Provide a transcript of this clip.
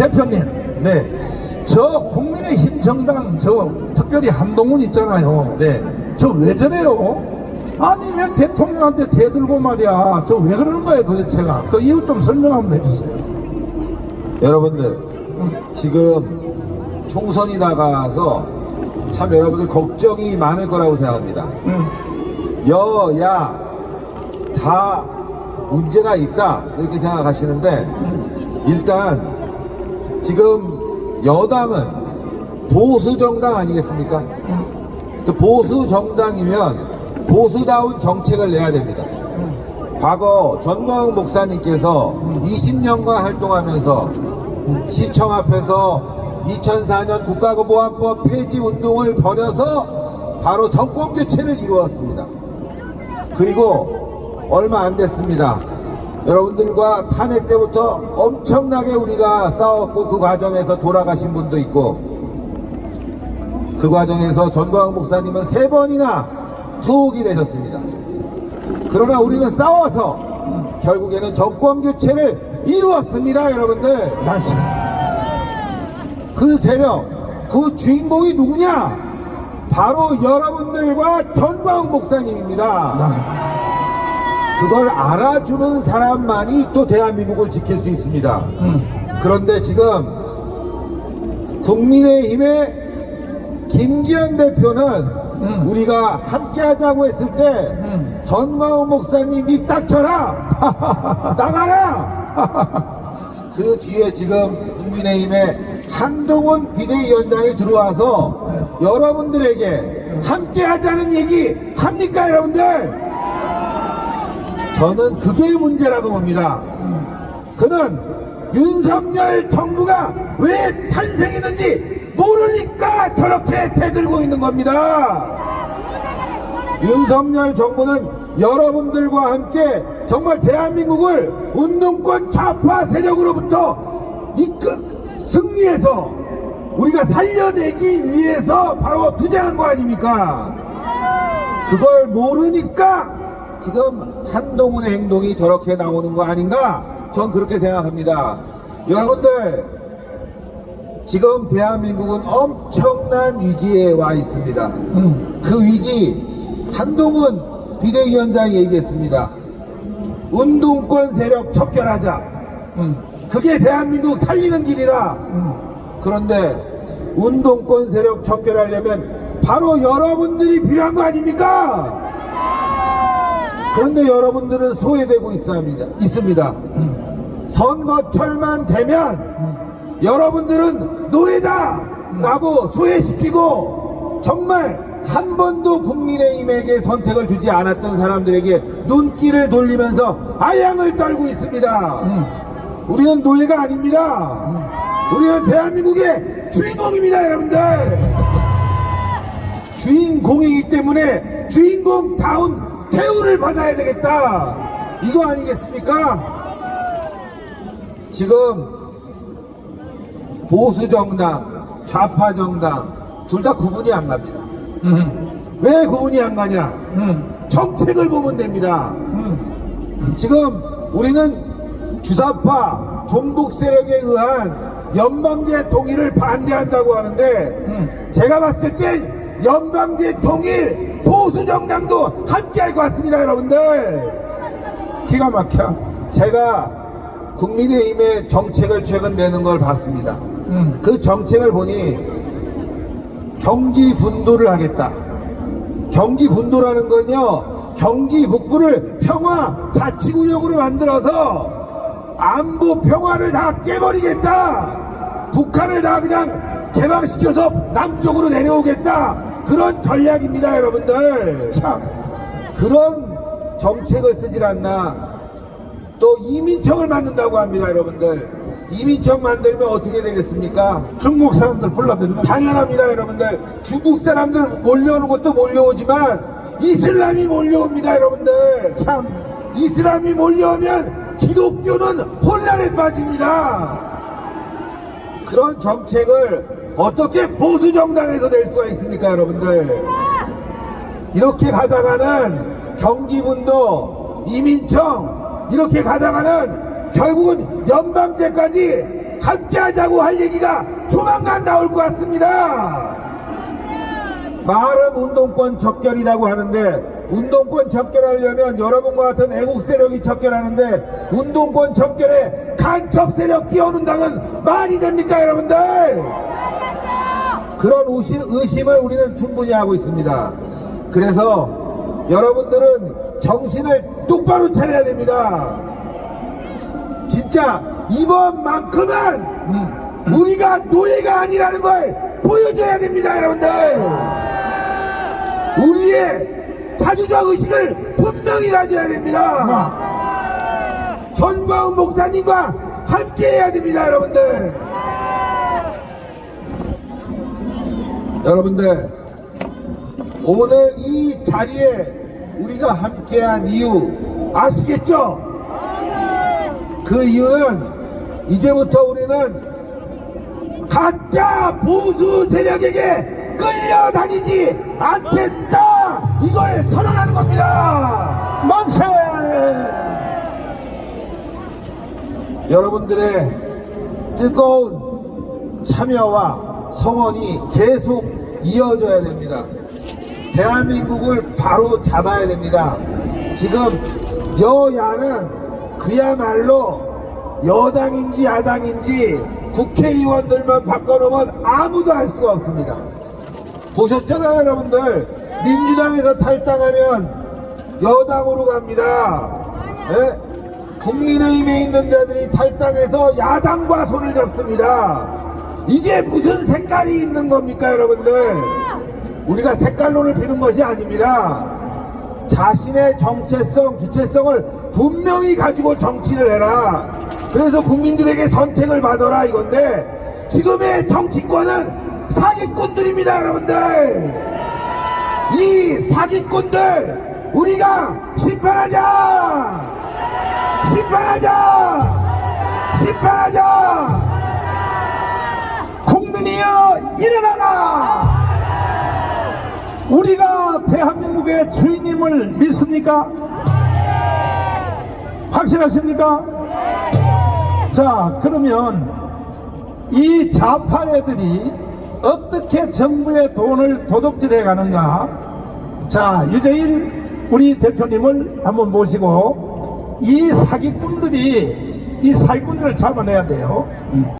대표님, 네, 저 국민의힘 정당 저 특별히 한동훈 있잖아요. 네. 저 왜 저래요? 아니 왜 대통령한테 대들고 말이야. 저 왜 그러는 거예요 도대체가? 그 이유 좀 설명 한번 해주세요. 여러분들 지금 총선이 나가서 참 여러분들 걱정이 많을 거라고 생각합니다. 여야 다 문제가 있다 이렇게 생각하시는데 일단 지금 여당은 보수 정당 아니겠습니까? 그 보수 정당이면 보수다운 정책을 내야 됩니다. 과거 전광훈 목사님께서 20년간 활동하면서 시청 앞에서 2004년 국가보안법 폐지 운동을 벌여서 바로 정권 교체를 이루었습니다. 그리고 얼마 안 됐습니다. 여러분들과 탄핵 때부터 엄청나게 우리가 싸웠고 그 과정에서 돌아가신 분도 있고 그 과정에서 전광훈 목사님은 세 번이나 투옥이 되셨습니다. 그러나 우리는 싸워서 결국에는 정권 교체를 이루었습니다, 여러분들. 그 세력, 그 주인공이 누구냐? 바로 여러분들과 전광훈 목사님입니다. 그걸 알아주는 사람만이 또 대한민국을 지킬 수 있습니다. 그런데 지금 국민의힘의 김기현 대표는 우리가 함께 하자고 했을 때 전광훈 목사님 입 닥쳐라! 나가라! 그 뒤에 지금 국민의힘의 한동훈 비대위원장이 들어와서 여러분들에게 함께 하자는 얘기 합니까 여러분들? 저는 그게 문제라고 봅니다. 그는 윤석열 정부가 왜 탄생했는지 모르니까 저렇게 대들고 있는 겁니다. 윤석열 정부는 여러분들과 함께 정말 대한민국을 운동권 좌파 세력으로부터 이끌 승리해서 우리가 살려내기 위해서 바로 투쟁한 거 아닙니까? 그걸 모르니까 지금 한동훈의 행동이 저렇게 나오는 거 아닌가? 전 그렇게 생각합니다. 여러분들, 지금 대한민국은 엄청난 위기에 와 있습니다. 그 위기, 한동훈 비대위원장이 얘기했습니다. 운동권 세력 척결하자. 그게 대한민국 살리는 길이다. 그런데 운동권 세력 척결하려면 바로 여러분들이 필요한 거 아닙니까? 그런데 여러분들은 소외되고 있습니다. 있습니다. 선거철만 되면 여러분들은 노예다! 라고 소외시키고 정말 한 번도 국민의힘에게 선택을 주지 않았던 사람들에게 눈길을 돌리면서 아양을 떨고 있습니다. 우리는 노예가 아닙니다. 우리는 대한민국의 주인공입니다, 여러분들. 주인공이기 때문에 주인공다운 대우를 받아야 되겠다. 이거 아니겠습니까? 지금 보수 정당, 좌파 정당 둘 다 구분이 안 갑니다. 왜 구분이 안 가냐? 정책을 보면 됩니다. 지금 우리는 주사파 종북 세력에 의한 연방제 통일을 반대한다고 하는데 제가 봤을 땐 연방제 통일 보수 정당도 함께 할 것 같습니다, 여러분들. 기가 막혀. 제가 국민의힘의 정책을 최근 내는 걸 봤습니다. 그 정책을 보니 경기 분도를 하겠다. 경기 분도라는 건요, 경기 북부를 평화 자치구역으로 만들어서 안보 평화를 다 깨버리겠다. 북한을 다 그냥 개방시켜서 남쪽으로 내려오겠다. 그런 전략입니다, 여러분들. 참. 그런 정책을 쓰질 않나. 또 이민청을 만든다고 합니다, 여러분들. 이민청 만들면 어떻게 되겠습니까? 중국 사람들 불러들면 당연합니다, 여러분들. 중국 사람들 몰려오는 것도 몰려오지만 이슬람이 몰려옵니다, 여러분들. 참. 이슬람이 몰려오면 기독교는 혼란에 빠집니다. 그런 정책을 어떻게 보수 정당에서 낼 수가 있습니까, 여러분들? 이렇게 가다가는 경기분도, 이민청, 이렇게 가다가는 결국은 연방제까지 함께하자고 할 얘기가 조만간 나올 것 같습니다. 말은 운동권 적결이라고 하는데 운동권 적결하려면 여러분과 같은 애국 세력이 적결하는데 운동권 적결에 간첩 세력 끼워놓는다면 말이 됩니까 여러분들? 그런 의심, 의심을 우리는 충분히 하고 있습니다. 그래서 여러분들은 정신을 똑바로 차려야 됩니다. 진짜 이번만큼은 우리가 노예가 아니라는 걸 보여줘야 됩니다, 여러분들. 우리의 자주적 의식을 분명히 가져야 됩니다. 전광훈 목사님과 함께 해야 됩니다, 여러분들. 여러분들, 오늘 이 자리에 우리가 함께한 이유 아시겠죠? 그 이유는 이제부터 우리는 가짜 보수 세력에게 끌려다니지 않겠다! 이걸 선언하는 겁니다! 만세! 여러분들의 뜨거운 참여와 성원이 계속 이어져야 됩니다. 대한민국을 바로 잡아야 됩니다. 지금 여야는 그야말로 여당인지 야당인지 국회의원들만 바꿔놓으면 아무도 할 수가 없습니다. 보셨잖아요, 여러분들. 민주당에서 탈당하면 여당으로 갑니다. 예? 국민의힘에 있는 자들이 탈당해서 야당과 손을 잡습니다. 이게 무슨 색깔이 있는 겁니까, 여러분들? 우리가 색깔론을 피는 것이 아닙니다. 자신의 정체성, 주체성을 분명히 가지고 정치를 해라. 그래서 국민들에게 선택을 받아라 이건데 지금의 정치권은 사기꾼들입니다, 여러분들. 이 사기꾼들 우리가 심판하자! 심판하자! 심판하자! 일어나라! 우리가 대한민국의 주인임을 믿습니까? 확실하십니까? 자, 그러면 이 좌파 애들이 어떻게 정부의 돈을 도둑질해 가는가? 자, 유재일 우리 대표님을 한번 모시고 이 사기꾼들이 이 사기꾼들을 잡아내야 돼요.